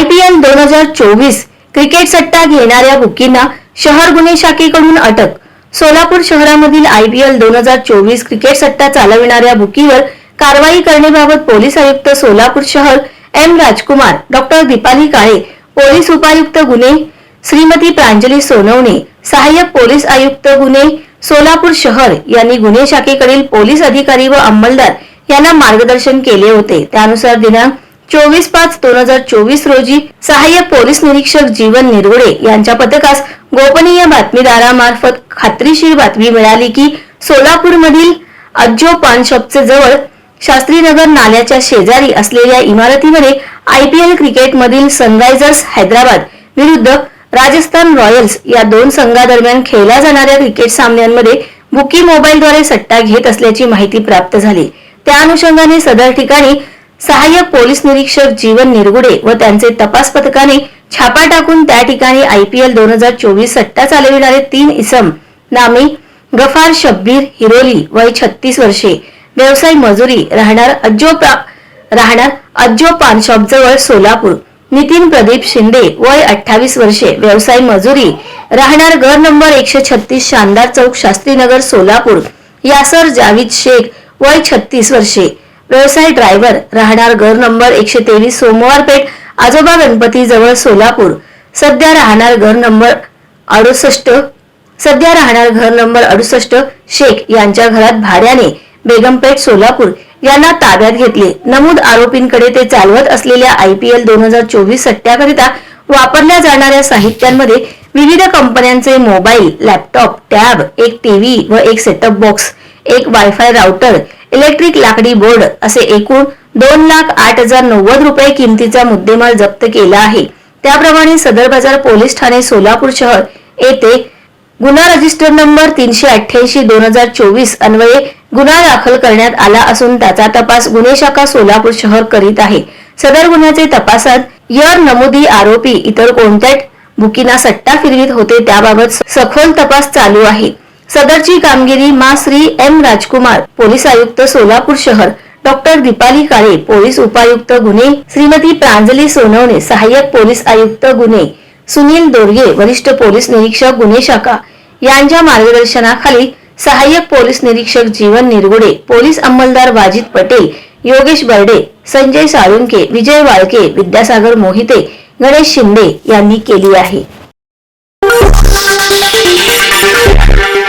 I P L दोन हजार चोवीस क्रिकेट सट्टा घेणाऱ्या बुकींना शहर गुन्हे शाखेकडून अटक. सोलापूर शहरामधील आय पी एल दोन हजार चोवीस क्रिकेट सट्टा चालविणाऱ्या बुकीवर कारवाई करण्याबाबत पोलीस आयुक्त सोलापूर शहर M Rajkumar doctor Deepali Kale police उपायुक्त गुन्हे श्रीमती प्रांजली सोनवणे सहाय्यक पोलीस आयुक्त गुन्हे सोलापूर शहर यांनी गुन्हे शाखेकडील पोलीस अधिकारी व अंमलदार यांना मार्गदर्शन केले होते. त्यानुसार दिनांक चोवीस पाच दोन हजार चोवीस रोजी सहाय्यक पोलीस निरीक्षक जीवन निरगुडे यांच्या पथकास गोपनीय बातमीदारामार्फत खात्रीशीर बातमी मिळाली की सोलापूरमधील अज्जो पान शॉपचे जवळ शास्त्रीनगर नाल्याच्या शेजारी असलेल्या इमारतीमध्ये आयपीएल क्रिकेटमधील सनरायझर्स हैदराबाद विरुद्ध राजस्थान रॉयल्स या दोन संघादरम्यान खेळल्या जाणाऱ्या क्रिकेट सामन्यांमध्ये बुकी मोबाईलद्वारे सट्टा घेत असल्याची माहिती प्राप्त झाली. त्या अनुषंगाने सदर ठिकाणी सहाय्यक पोलीस निरीक्षक जीवन निरगुडे व त्यांचे तपास पथकाने छापा टाकून त्या ठिकाणी आयपीएल दोन हजार चोवीस सट्टा चालविणारे तीन इसम नामे गफार शब्बीर हिरोली वय छत्तीस वर्षे व्यवसाय मजुरी राहणार अज्जो राहणार अज्जो पान शॉप जवळ सोलापूर नितीन प्रदीप शिंदे वय अठ्ठावीस वर्षे व्यवसाय मजुरी राहणार घर नंबर एकशे छत्तीस शानदार चौक शास्त्रीनगर सोलापूर यासर जावीद शेख वय छत्तीस वर्षे व्यवसाय ड्रायव्हर राहणार घर नंबर एकशे तेवीस सोमवार पेठ आजोबा गणपती जवळ सोलापूर. सध्या राहणार घर नंबर अडुसष्ट सध्या राहणार घर नंबर अडुसष्ट शेख यांच्या घरात भाड्याने बेगमपेठ सोलापूर. यांना ताब्यात घेतले. नमूद आरोपींकडे ते चालवत असलेल्या आयपीएल दोन हजार चोवीस सट्ट्याकरिता वापरल्या जाणाऱ्या साहित्यांमध्ये विविध कंपन्यांचे मोबाईल लॅपटॉप टॅब एक टीव्ही व एक सेटअप बॉक्स एक वायफाय राउटर इलेक्ट्रिक लाकडी बोर्ड असे एकूण दोन लाख आठ हजार नव्वद रुपये किमतीचा मुद्देमाल जप्त केला आहे. त्याप्रमाणे सदर बाजार पोलीस ठाणे सोलापूर शहर येथे गुन्हा रजिस्टर नंबर तीनशे अठ्ठ्याऐंशी दोन हजार चोवीस अन्वये गुन्हा दाखल करण्यात आला असून त्याचा तपास गुन्हे शाखा सोलापूर शहर करीत आहे. सदर गुन्ह्याचे तपासात यर नमुदी आरोपी इतर कोणत्या बुकीना सट्टा फिरवीत होते त्याबाबत सखोल तपास चालू आहे. सदरची कामगिरी मा श्री एम राजकुमार पोलीस आयुक्त सोलापूर शहर डॉक्टर दीपाली काळे पोलीस उपायुक्त गुन्हे श्रीमती प्रांजली सोनवणे सहाय्यक पोलीस आयुक्त गुन्हे सुनील दोरगे वरिष्ठ पोलीस निरीक्षक गुन्हे शाखा. यांच्या मार्गदर्शनाखाली सहाय्यक पोलीस निरीक्षक जीवन निरगुडे पोलीस अंमलदार वाजिद पटेल योगेश बर्डे संजय साळुंके विजय वाळके विद्यासागर मोहिते गणेश शिंदे यांनी केली आहे.